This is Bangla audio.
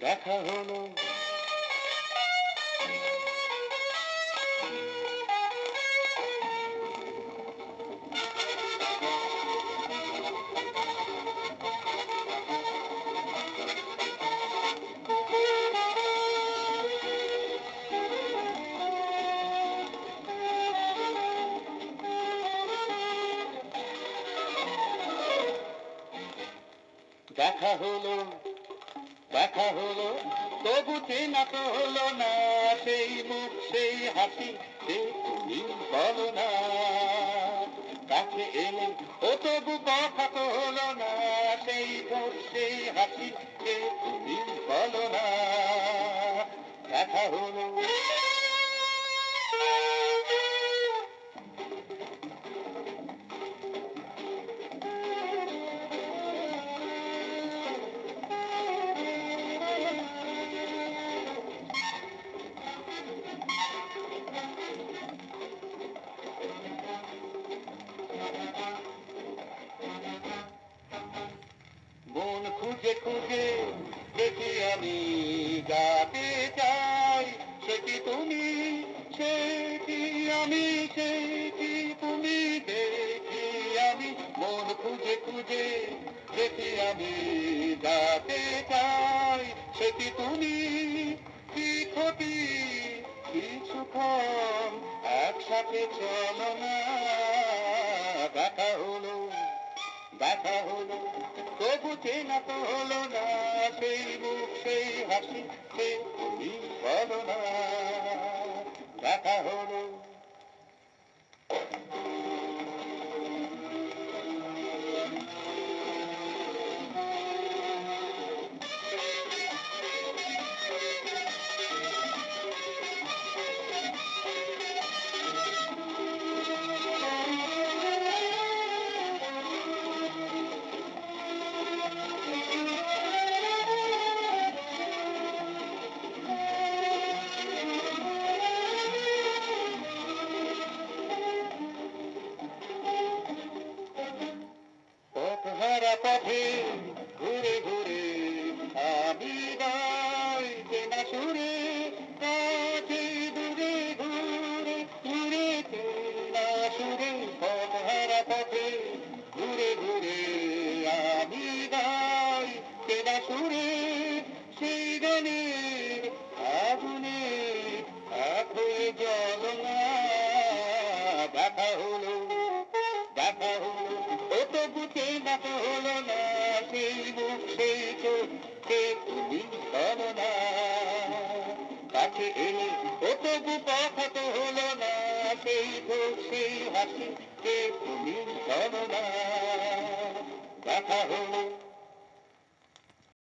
দেখা হলো দেখা হলো। দেখা হলো, তবু চেনা তো হলো না, সেই মুখ, সেই হাসি সে তুমি বলো না। কাছে এলে, ও তবু কথা তো হলো না, সেই মুখ, সেই হাসি সে তুমি বলো না। দেখা হলো খুঁজে খুঁজে দেখি আমি গাতে চাই। সে কি তুমি সে কি আমি সে কি তুমি দেখি আমি মন খুঁজে খুঁজে দেখি আমি গাতে চাই। সে কি তুমি, কি ক্ষতি কিছুক্ষণ একসাথে চলো না, দেখা হলো দেখা হলো, তবু চেনা তো হলো না, সেই মুখ, সেই হাসি সে তুমি বলো না। দেখা হলো পথহারা পথে ঘুরে ঘুরে, আমি গাই কেনা সুরে কাছে দূরে ঘুরে ঘুরে না সুরে পথহারা পথে ঘুরে ঘুরে, আমি গাই চেনা সুরে, সেই গানের বুঝে দেখা হলো না সেই মুখ সেই চোখ সে তুমি পাবো না? কাছে এলে ও তবু কথা তো হলো না সেই চোখ সেই হাসি সে তুমি পাবো না দেখা হলো